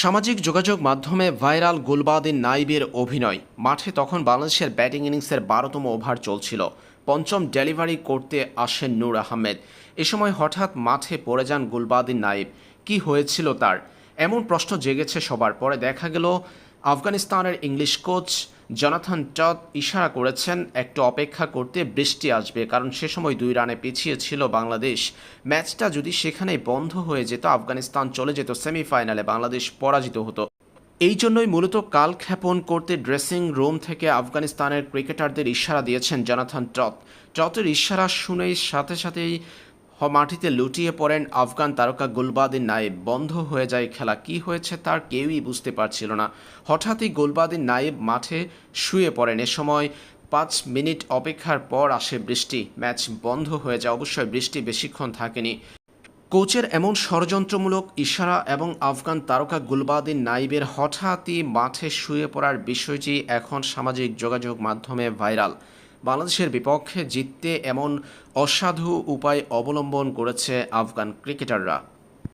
সামাজিক যোগাযোগ মাধ্যমে ভাইরাল গুলবাদিন নাইবের অভিনয়। মাঠে তখন বাংলাদেশের ব্যাটিং ইনিংসের বারোতম ওভার চলছিল। পঞ্চম ডেলিভারি করতে আসেন নূর আহমেদ। এ সময় হঠাৎ মাঠে পড়ে যান গুলবাদিন নাইব। কি হয়েছিল তার? এমন প্রশ্ন জেগেছে সবার। পরে দেখা গেল, আফগানিস্তানের ইংলিশ কোচ জনাথন টদ ইশারা করেছেন, একটু অপেক্ষা করতে বৃষ্টি আসবে, কারণ সে সময় দুই রানে পিছিয়ে ছিল বাংলাদেশ। ম্যাচটা যদি সেখানেই বন্ধ হয়ে যেত, আফগানিস্তান চলে যেত সেমিফাইনালে, বাংলাদেশ পরাজিত হতো। এই জন্যই মূলত কাল ক্ষেপণ করতে ড্রেসিং রুম থেকে আফগানিস্তানের ক্রিকেটারদের ইশারা দিয়েছেন জনাথন টট টটের ইশারা শুনেই সাথে সাথেই মাটিতে লুটিয়ে পড়েন আফগান তারকা গুলবাদিন নায়েব। বন্ধ হয়ে যায় খেলা। কি হয়েছে তার কেউই বুঝতে পারছিল না। হঠাৎই গুলবাদিন নায়েব মাঠে শুয়ে পড়েন। এ সময় পাঁচ মিনিট অপেক্ষার পর আসে বৃষ্টি। ম্যাচ বন্ধ হয়ে যায়। অবশ্যই বৃষ্টি বেশিক্ষণ থাকেনি। কোচের এমন ষড়যন্ত্রমূলক ইশারা এবং আফগান তারকা গুলবাদিন নাইবের হঠাৎই মাঠে শুয়ে পড়ার বিষয়টি এখন সামাজিক যোগাযোগ মাধ্যমে ভাইরাল। বাংলাদেশের বিপক্ষে জিততে এমন অসাধু উপায় অবলম্বন করেছে আফগান ক্রিকেটাররা।